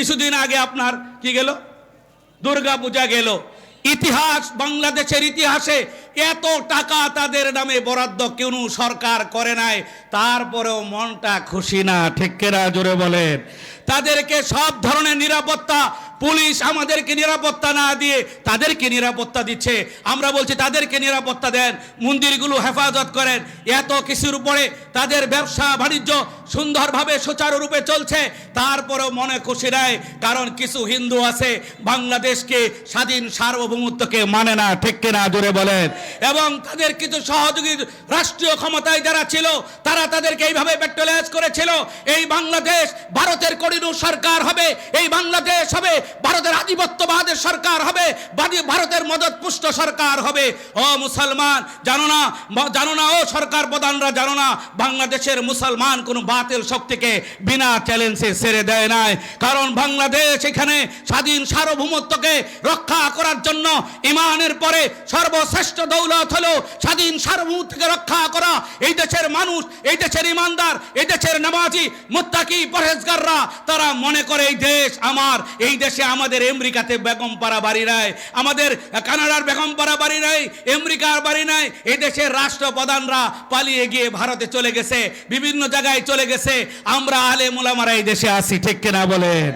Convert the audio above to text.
কিছুদিন আগে আপনার কি গেল? দুর্গা পূজা গেল। ইতিহাস, বাংলাদেশের ইতিহাসে এত টাকা তাদের নামে বরাদ্দ কেন সরকার করে নাই। তারপরেও মনটা খুশি না, ঠিক জোরে বলেন? তাদেরকে সব ধরনের নিরাপত্তা পুলিশ আমাদেরকে নিরাপত্তা না দিয়ে তাদেরকে নিরাপত্তা দিচ্ছে। আমরা বলছি, তাদেরকে নিরাপত্তা দেন, মন্দিরগুলো হেফাজত করেন। এত কিছুর উপরে তাদের ব্যবসা বাণিজ্য সুন্দরভাবে সুচারুরূপে চলছে। তারপরেও মনে খুশি নেয় কারণ কিছু হিন্দু আছে বাংলাদেশকে স্বাধীন সার্বভৌমত্বকে মানে না, ঠিক কিনা জোরে বলেন। এবং তাদের কিছু সহযোগী রাষ্ট্রীয় ক্ষমতায় যারা ছিল, তারা তাদেরকে এইভাবে পেট্রোলাইজ করেছিল, এই বাংলাদেশ ভারতের করিডোর সরকার হবে, এই বাংলাদেশ হবে ভারতের আধিপত্যবাদের সরকার হবে ভারতের মদত পুষ্ট সরকার হবে। ও মুসলমান, জানো না জানো না, ও সরকার প্রধানরা, জানো না, বাংলাদেশের মুসলমান কোনো বাতিল শক্তিকে বিনা চ্যালেঞ্জে ছেড়ে দেয় নাই। কারণ বাংলাদেশ এখানে স্বাধীন সার্বভৌমত্বকে রক্ষা করার জন্য ইমানের পরে সর্বশ্রেষ্ঠ দৌলত হলো স্বাধীন সার্বভৌমত্বকে রক্ষা করা। এই দেশের মানুষ, এই দেশের ইমানদার, এই দেশের নামাজি, মুত্তাকি পরহেজগাররা, তারা মনে করে, এই দেশ আমার, এই দেশে আমাদের আমেরিকাতে বেগমপাড়া বাড়ি নাই, আমাদের কানাডার বেগমপাড়া বাড়ি নাই, আমেরিকার বাড়ি নাই এই দেশের রাষ্ট্রপ্রধানরা পালিয়ে গিয়ে ভারতে চলে গেছে, বিভিন্ন জায়গায় চলে গেছে, আমরা আলে মোলামারা এই দেশে আসি ঠিক কিনা বলেন?